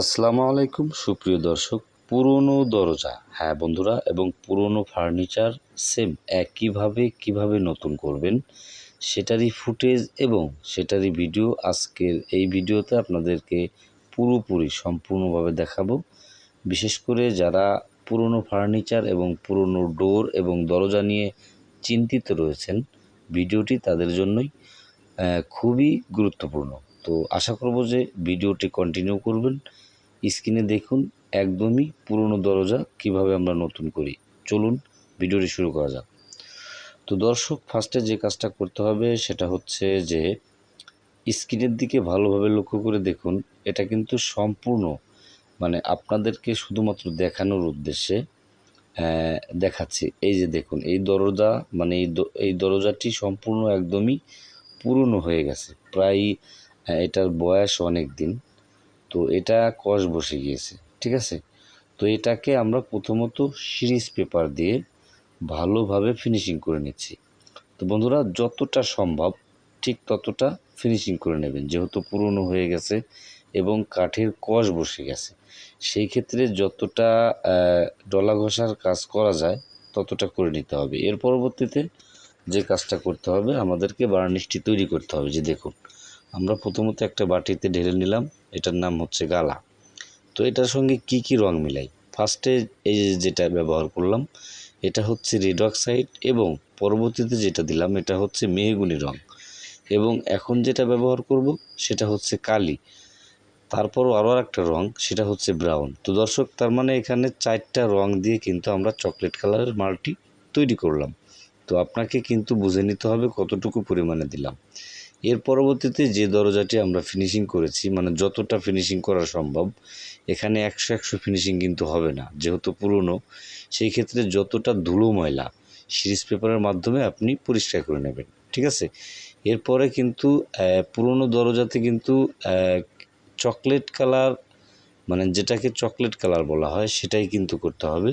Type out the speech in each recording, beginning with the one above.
আসসালামু আলাইকুম, সুপ্রিয় দর্শক। পুরনো দরজা হ্যাঁ বন্ধুরা, এবং পুরনো ফার্নিচার সেম একইভাবে কীভাবে নতুন করবেন, সেটারই ফুটেজ এবং সেটারই ভিডিও আজকের এই ভিডিওতে আপনাদেরকে পুরোপুরি সম্পূর্ণভাবে দেখাবো। বিশেষ করে যারা পুরনো ফার্নিচার এবং পুরনো ডোর এবং দরজা নিয়ে চিন্তিত রয়েছেন, ভিডিওটি তাদের জন্যই খুবই গুরুত্বপূর্ণ। তো আশা করব যে ভিডিওটি কন্টিনিউ করবেন। স্ক্রিনে দেখুন একদমই পুরনো দরজা কীভাবে আমরা নতুন করি। চলুন ভিডিওটি শুরু করা যাক। তো দর্শক ফার্স্টে যে কাজটা করতে হবে সেটা হচ্ছে যে স্ক্রিনের দিকে ভালোভাবে লক্ষ্য করে দেখুন, এটা কিন্তু সম্পূর্ণ মানে আপনাদেরকে শুধুমাত্র দেখানোর উদ্দেশ্যে দেখাচ্ছি। এই যে দেখুন, এই দরজা মানে এই দরজাটি সম্পূর্ণ একদমই পুরনো হয়ে গেছে। প্রায় আহ, এটার বয়স অনেক দিন। তো এটা কষ বসে গিয়েছে ঠিক আছে? তো এটাকে আমরা প্রথমত সিরিজ পেপার দিয়ে ভালোভাবে ফিনিশিং করে নিচ্ছি। তো বন্ধুরা যতটা সম্ভব ঠিক ততটা ফিনিশিং করে নেবেন যেহেতু পুরনো হয়ে গেছে এবং কাঠের কষ বসে গেছে। সেই ক্ষেত্রে যতটা ডলা ঘষার কাজ করা যায় ততটা করে নিতে হবে। এর পরবর্তীতে যে কাজটা করতে হবে আমাদেরকে বার্নিশটি তৈরি করতে হবে যে দেখুন। আমরা প্রথমত একটা বাটিতে ঢেলে নিলাম, এটার নাম হচ্ছে গালা। তো এটার সঙ্গে কি কি রং মিলাই? ফার্স্টে এই যেটা ব্যবহার করলাম, এটা হচ্ছে রেড অক্সাইড এবং পরবর্তীতে যেটা দিলাম, এটা হচ্ছে মেহগুনি রং। এবং এখন যেটা ব্যবহার করব, সেটা হচ্ছে কালি। তারপরও আরও একটা রং, সেটা হচ্ছে ব্রাউন। তো দর্শক, তার মানে এখানে চারটা রং দিয়ে কিন্তু আমরা চকলেট কালারের মালটি তৈরি করলাম। তো আপনাকে কিন্তু বুঝে নিতে হবে কতটুকু পরিমাণে দিলাম। এর পরবর্তীতে যে দরজাটি আমরা ফিনিশিং করেছি মানে যতটা ফিনিশিং করা সম্ভব, এখানে একশো একশো ফিনিশিং কিন্তু হবে না, যেহেতু পুরনো, সেই ক্ষেত্রে যতটা ধুলো ময়লা সিরিজ পেপারের মাধ্যমে আপনি পরিষ্কার করে নেবেন, ঠিক আছে? এরপরে কিন্তু পুরনো দরজাতে কিন্তু চকলেট কালার মানে যেটাকে চকলেট কালার বলা হয়, সেটাই কিন্তু করতে হবে।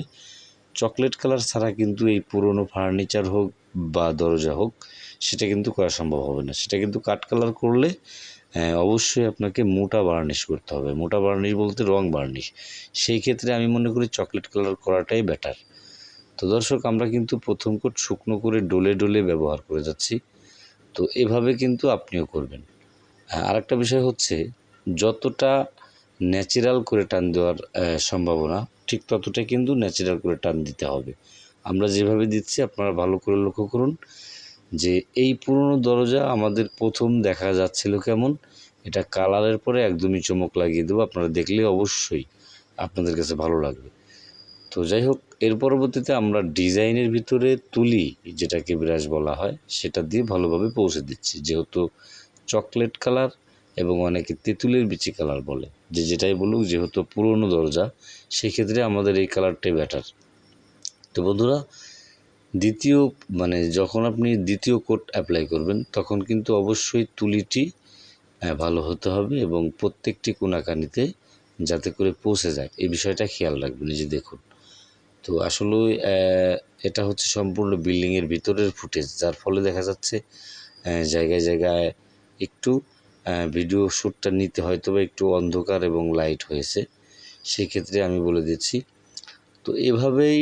চকলেট কালার ছাড়া কিন্তু এই পুরনো ফার্নিচার হোক বা দরজা হোক সেটা কিন্তু করা সম্ভব হবে না। সেটা কিন্তু কাঠ কালার করলে আহ, অবশ্যই আপনাকে মোটা বার্নিশ করতে হবে। মোটা বার্নিশ বলতে রং বার্নিশ সেই ক্ষেত্রে আমি মনে করি চকলেট কালার করাটাই বেটার তো দর্শক আমরা কিন্তু প্রথম কোট শুকনো করে ডলে ডলে ব্যবহার করে যাচ্ছি। তো এভাবে কিন্তু আপনিও করবেন। হ্যাঁ, আরেকটা বিষয় হচ্ছে যতটা ন্যাচারাল করে টান দেওয়ার সম্ভাবনা ঠিক ততটা কিন্তু ন্যাচারাল করে টান দিতে হবে। আমরা যেভাবে দিচ্ছি আপনারা ভালো করে লক্ষ্য করুন। যে এই পুরনো দরজা আমাদের প্রথম দেখা যাচ্ছিল কেমন? এটা কালারের পরে একদমই চমক লাগিয়ে দেবো, আপনারা দেখলে অবশ্যই আপনাদের কাছে ভালো লাগবে। তো যাই হোক, এর পরবর্তীতে আমরা ডিজাইনের ভিতরে তুলি, যেটাকে ব্রাশ বলা হয়, সেটা দিয়ে ভালোভাবে পৌঁছে দিচ্ছি। যেহেতু চকলেট কালার এবং অনেকে তেঁতুলের বিচি কালার বলে, যে যেটাই বলুক, যেহেতু পুরনো দরজা, সেক্ষেত্রে আমাদের এই কালারটাই বেটার তো বন্ধুরা দ্বিতীয় মানে যখন আপনি দ্বিতীয় কোট অ্যাপ্লাই করবেন, তখন কিন্তু অবশ্যই তুলিটি ভালো হতে হবে এবং প্রত্যেকটি কোনাকানিতে যাতে করে পৌঁছে যায়। এই বিষয়টা খেয়াল রাখবেন যে দেখুন। তো আসলে এটা হচ্ছে সম্পূর্ণ বিল্ডিংয়ের ভিতরের ফুটেজ যার ফলে দেখা যাচ্ছে জায়গায় জায়গায় একটু ভিডিও শ্যুটটা নিতে হয়তো বা একটু অন্ধকার এবং লাইট হয়েছে। সেক্ষেত্রে আমি বলে দিচ্ছি। তো এভাবেই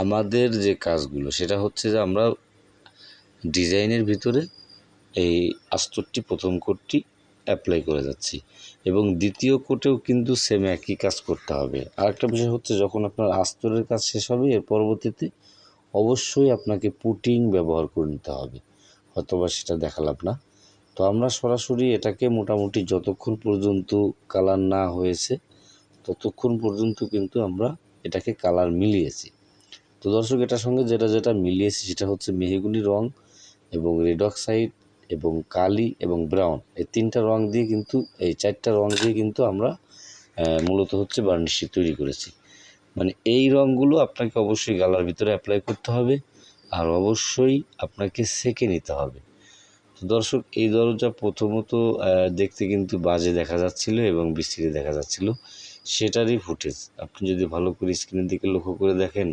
আমাদের যে কাজগুলো, সেটা হচ্ছে যে আমরা ডিজাইনের ভিতরে এই আস্তরটি প্রথম কোটটি অ্যাপ্লাই করে যাচ্ছি। এবং দ্বিতীয় কোটেও কিন্তু সেম একই কাজ করতে হবে। আরেকটা বিষয় হচ্ছে যখন আপনার আস্তরের কাজ শেষ হবে, এর পরবর্তীতে অবশ্যই আপনাকে পুটিং ব্যবহার করে নিতে হবে। হয়তোবা সেটা দেখালাম না। তো আমরা সরাসরি এটাকে মোটামুটি যতক্ষণ পর্যন্ত কালার না হয়েছে, ততক্ষণ পর্যন্ত কিন্তু আমরা এটাকে কালার মিলিয়েছি। তো দর্শক, এটার সঙ্গে যেটা যেটা মিলিয়েছি সেটা হচ্ছে মেহগুনি রং এবং রেড অক্সাইড এবং কালি এবং ব্রাউন। এই তিনটা রং দিয়ে কিন্তু, এই চারটা রং দিয়ে কিন্তু আমরা মূলত হচ্ছে বার্নিশটি তৈরি করেছি। মানে এই রঙগুলো আপনাকে অবশ্যই গালার ভিতরে অ্যাপ্লাই করতে হবে আর অবশ্যই আপনাকে সেকে নিতে হবে। তো দর্শক, এই দরজা প্রথমত দেখতে কিন্তু বাজে দেখা যাচ্ছিল এবং বিস্তৃতি দেখা যাচ্ছিল। সেটারই ফুটেজ আপনি যদি ভালো করে স্ক্রিনের দিকে লক্ষ্য করে দেখেন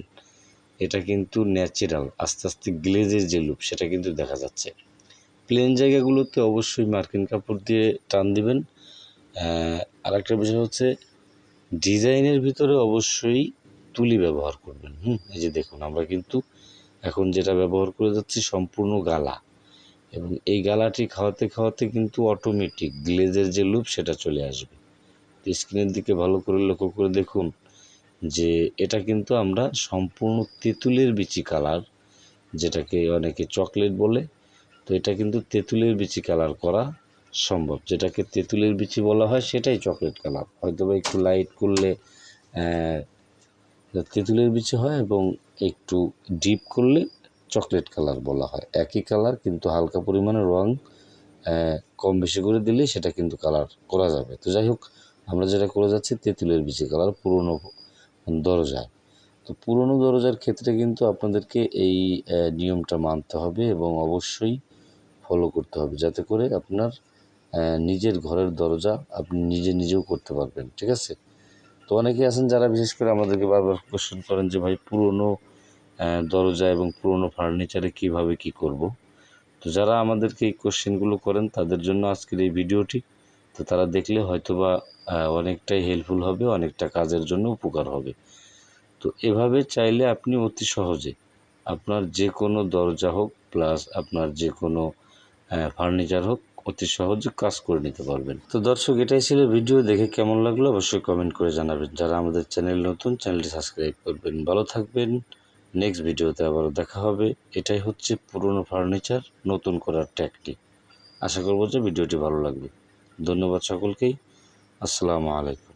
এটা কিন্তু ন্যাচারাল আস্তে আস্তে গ্লেজের যে লুপ সেটা কিন্তু দেখা যাচ্ছে। প্লেন জায়গাগুলোতে অবশ্যই মার্কিন কাপড় দিয়ে টান দিবেন। আহ, আরেকটা বিষয় হচ্ছে ডিজাইনের ভিতরে অবশ্যই তুলি ব্যবহার করবেন। হুম এই যে দেখুন আমরা কিন্তু এখন যেটা ব্যবহার করে যাচ্ছি সম্পূর্ণ গালা। এবং এই গালাটি খাওয়াতে খাওয়াতে কিন্তু অটোমেটিক গ্লেজের যে লুপ সেটা চলে আসবে। স্ক্রিনের দিকে ভালো করে লক্ষ্য করে দেখুন। যে এটা কিন্তু আমরা সম্পূর্ণ তেঁতুলের বিচি কালার, যেটাকে অনেকে চকলেট বলে, তো এটা কিন্তু তেঁতুলের বিচি কালার করা সম্ভব। যেটাকে তেঁতুলের বিচি বলা হয় সেটাই চকলেট কালার। হয়তো বা একটু লাইট করলে তেঁতুলের বিচি হয় এবং একটু ডিপ করলে চকলেট কালার বলা হয়। একই কালার কিন্তু হালকা পরিমাণে রং কম বেশি করে দিলে সেটা কিন্তু কালার করা যাবে। তো যাই হোক, আমরা যেটা করে যাচ্ছি, তেঁতুলের বিচি কালার, পুরনো দরজায় তো পুরনো দরজার ক্ষেত্রে কিন্তু আপনাদেরকে এই নিয়মটা মানতে হবে এবং অবশ্যই ফলো করতে হবে যাতে করে আপনার নিজের ঘরের দরজা আপনি নিজে নিজেও করতে পারবেন, ঠিক আছে? তো অনেকে আছেন যারা বিশেষ করে আমাদেরকে বারবার কোশ্চেন করেন যে, ভাই, পুরনো দরজা এবং পুরনো ফার্নিচারে কীভাবে কি করব? তো যারা আমাদেরকে এই কোশ্চেনগুলো করেন, তাদের জন্য আজকের এই ভিডিওটি তো তারা দেখলে হয়তোবা অনেকটাই হেল্পফুল হবে, অনেকটা কাজের জন্য উপকার হবে। তো এভাবে চাইলে আপনি অতি সহজে আপনার যে কোনো দরজা হোক প্লাস আপনার যে কোনো ফার্নিচার হোক, অতি সহজে কাজ করে নিতে পারবেন। তো দর্শক, এটাই ছিল ভিডিও দেখে কেমন লাগল অবশ্যই কমেন্ট করে জানাবেন। যারা আমাদের চ্যানেল নতুন চ্যানেলটি সাবস্ক্রাইব করবেন। ভালো থাকবেন নেক্সট ভিডিওতে আবারও দেখা হবে। এটাই হচ্ছে পুরনো ফার্নিচার নতুন করার টেকনিক আশা করব যে ভিডিওটি ভালো লাগবে। ধন্যবাদ সকলকেই। আসসালামু আলাইকুম।